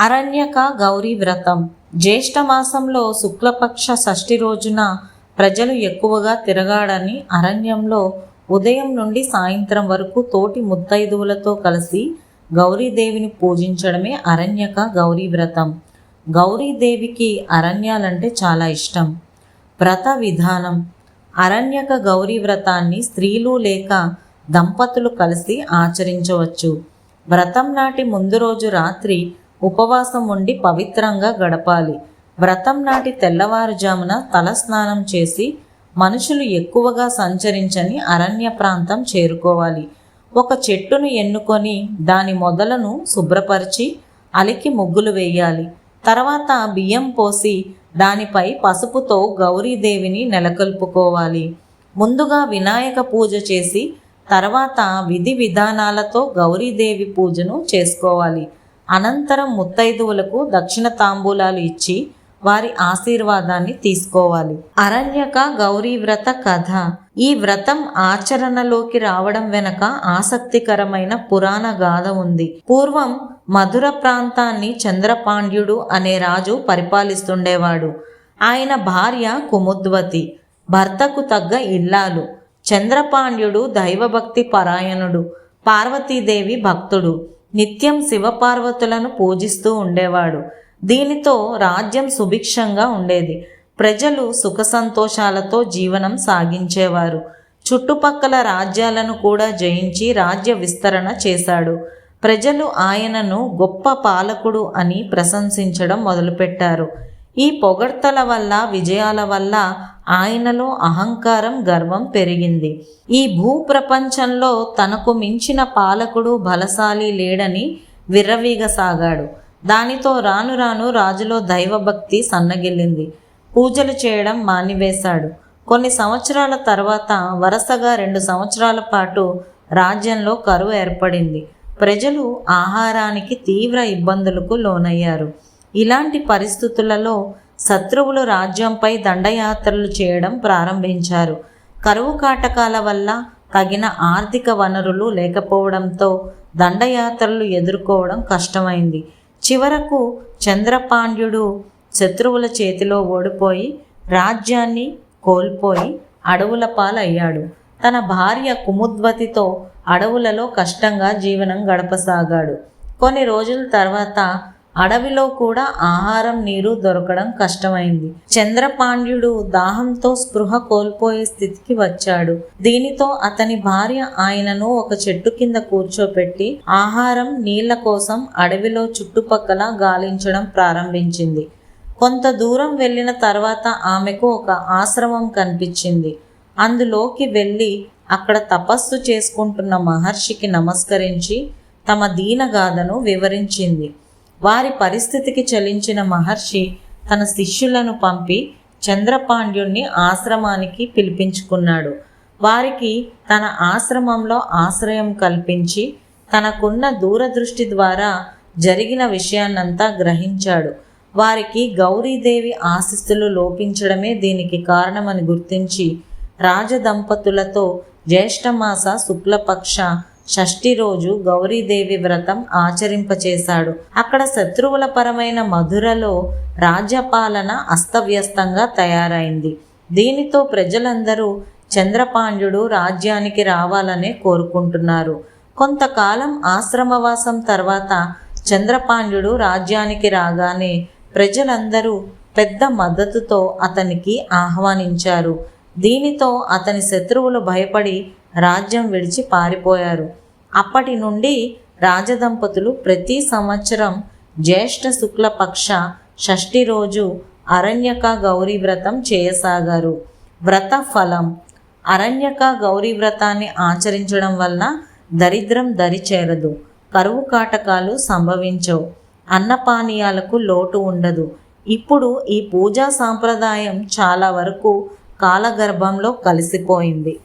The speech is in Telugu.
అరణ్యక గౌరీ వ్రతం. జ్యేష్ఠ మాసంలో శుక్లపక్ష షష్ఠి రోజున ప్రజలు ఎక్కువగా తిరగాడని అరణ్యంలో ఉదయం నుండి సాయంత్రం వరకు తోటి ముత్తైదువులతో కలిసి గౌరీదేవిని పూజించడమే అరణ్యక గౌరీ వ్రతం. గౌరీదేవికి అరణ్యాలంటే చాలా ఇష్టం. వ్రత విధానం. అరణ్యక గౌరీ వ్రతాన్ని స్త్రీలు లేక దంపతులు కలిసి ఆచరించవచ్చు. వ్రతం నాటి ముందు రోజు రాత్రి ఉపవాసం ఉండి పవిత్రంగా గడపాలి. వ్రతం నాటి తెల్లవారుజామున తలస్నానం చేసి మనుషులు ఎక్కువగా సంచరించని అరణ్య ప్రాంతం చేరుకోవాలి. ఒక చెట్టును ఎన్నుకొని దాని మొదలను శుభ్రపరిచి అలికి ముగ్గులు వేయాలి. తర్వాత బియ్యం పోసి దానిపై పసుపుతో గౌరీదేవిని నెలకొల్పుకోవాలి. ముందుగా వినాయక పూజ చేసి తర్వాత విధి విధానాలతో గౌరీదేవి పూజను చేసుకోవాలి. అనంతరం ముత్తైదువులకు దక్షిణ తాంబూలాలు ఇచ్చి వారి ఆశీర్వాదాన్ని తీసుకోవాలి. అరణ్యక గౌరీ వ్రత కథ. ఈ వ్రతం ఆచరణలోకి రావడం వెనక ఆసక్తికరమైన పురాణ గాథ ఉంది. పూర్వం మధుర ప్రాంతాన్ని చంద్రపాండ్యుడు అనే రాజు పరిపాలిస్తుండేవాడు. ఆయన భార్య కుముద్వతి భర్తకు తగ్గ ఇల్లాలు. చంద్రపాండ్యుడు దైవభక్తి పరాయణుడు పార్వతీదేవి భక్తుడు. నిత్యం శివపార్వతులను పూజిస్తూ ఉండేవాడు. దీనితో రాజ్యం సుభిక్షంగా ఉండేది. ప్రజలు సుఖ సంతోషాలతో జీవనం సాగించేవారు. చుట్టుపక్కల రాజ్యాలను కూడా జయించి రాజ్య విస్తరణ చేశాడు. ప్రజలు ఆయనను గొప్ప పాలకుడు అని ప్రశంసించడం మొదలుపెట్టారు. ఈ పొగడ్తల వల్ల విజయాల వల్ల ఆయనలో అహంకారం గర్వం పెరిగింది. ఈ భూ ప్రపంచంలో తనకు మించిన పాలకుడు బలశాలి లేడని విర్రవీగసాగాడు. దానితో రాను రాను రాజులో దైవభక్తి సన్నగిల్లింది. పూజలు చేయడం మానివేశాడు. కొన్ని సంవత్సరాల తర్వాత వరుసగా రెండు సంవత్సరాల పాటు రాజ్యంలో కరువు ఏర్పడింది. ప్రజలు ఆహారానికి తీవ్ర ఇబ్బందులకు లోనయ్యారు. ఇలాంటి పరిస్థితులలో శత్రువులు రాజ్యంపై దండయాత్రలు చేయడం ప్రారంభించారు. కరువు కాటకాల వల్ల తగిన ఆర్థిక వనరులు లేకపోవడంతో దండయాత్రలు ఎదుర్కోవడం కష్టమైంది. చివరకు చంద్రపాండ్యుడు శత్రువుల చేతిలో ఓడిపోయి రాజ్యాన్ని కోల్పోయి అడవుల పాలయ్యాడు. తన భార్య కుముద్వతితో అడవులలో కష్టంగా జీవనం గడపసాగాడు. కొన్ని రోజుల తర్వాత అడవిలో కూడా ఆహారం నీరు దొరకడం కష్టమైంది. చంద్రపాండ్యుడు దాహంతో స్పృహ కోల్పోయే స్థితికి వచ్చాడు. దీనితో అతని భార్య ఆయనను ఒక చెట్టు కింద కూర్చోపెట్టి ఆహారం నీళ్ళ కోసం అడవిలో చుట్టుపక్కల గాలించడం ప్రారంభించింది. కొంత దూరం వెళ్ళిన తర్వాత ఆమెకు ఒక ఆశ్రమం కనిపించింది. అందులోకి వెళ్ళి అక్కడ తపస్సు చేసుకుంటున్న మహర్షికి నమస్కరించి తమ దీనగాథను వివరించింది. వారి పరిస్థితికి చలించిన మహర్షి తన శిష్యులను పంపి చంద్రపాండ్యుణ్ణి ఆశ్రమానికి పిలిపించుకున్నాడు. వారికి తన ఆశ్రమంలో ఆశ్రయం కల్పించి తనకున్న దూరదృష్టి ద్వారా జరిగిన విషయాన్నంతా గ్రహించాడు. వారికి గౌరీదేవి ఆశిస్సులు లోపించడమే దీనికి కారణమని గుర్తించి రాజదంపతులతో జ్యేష్ఠమాస శుక్లపక్ష షష్ఠి రోజు గౌరీదేవి వ్రతం ఆచరింపచేశాడు. అక్కడ శత్రువుల పరమైన మధురలో రాజ్యపాలన అస్తవ్యస్తంగా తయారైంది. దీనితో ప్రజలందరూ చంద్రపాండ్యుడు రాజ్యానికి రావాలనే కోరుకుంటున్నారు. కొంతకాలం ఆశ్రమవాసం తర్వాత చంద్రపాండ్యుడు రాజ్యానికి రాగానే ప్రజలందరూ పెద్ద మద్దతుతో అతనికి ఆహ్వానించారు. దీనితో అతని శత్రువులు భయపడి రాజ్యం విడిచి పారిపోయారు. అప్పటి నుండి రాజదంపతులు ప్రతి సంవత్సరం జ్యేష్ఠ శుక్లపక్ష షష్ఠి రోజు అరణ్యక గౌరీ వ్రతం చేయసాగారు. వ్రత ఫలం. అరణ్యక గౌరీ వ్రతాన్ని ఆచరించడం వల్ల దరిద్రం దరిచేరదు. కరువు కాటకాలు సంభవించవు. అన్నపానీయాలకు లోటు ఉండదు. ఇప్పుడు ఈ పూజా సాంప్రదాయం చాలా వరకు కాలగర్భంలో కలిసిపోయింది.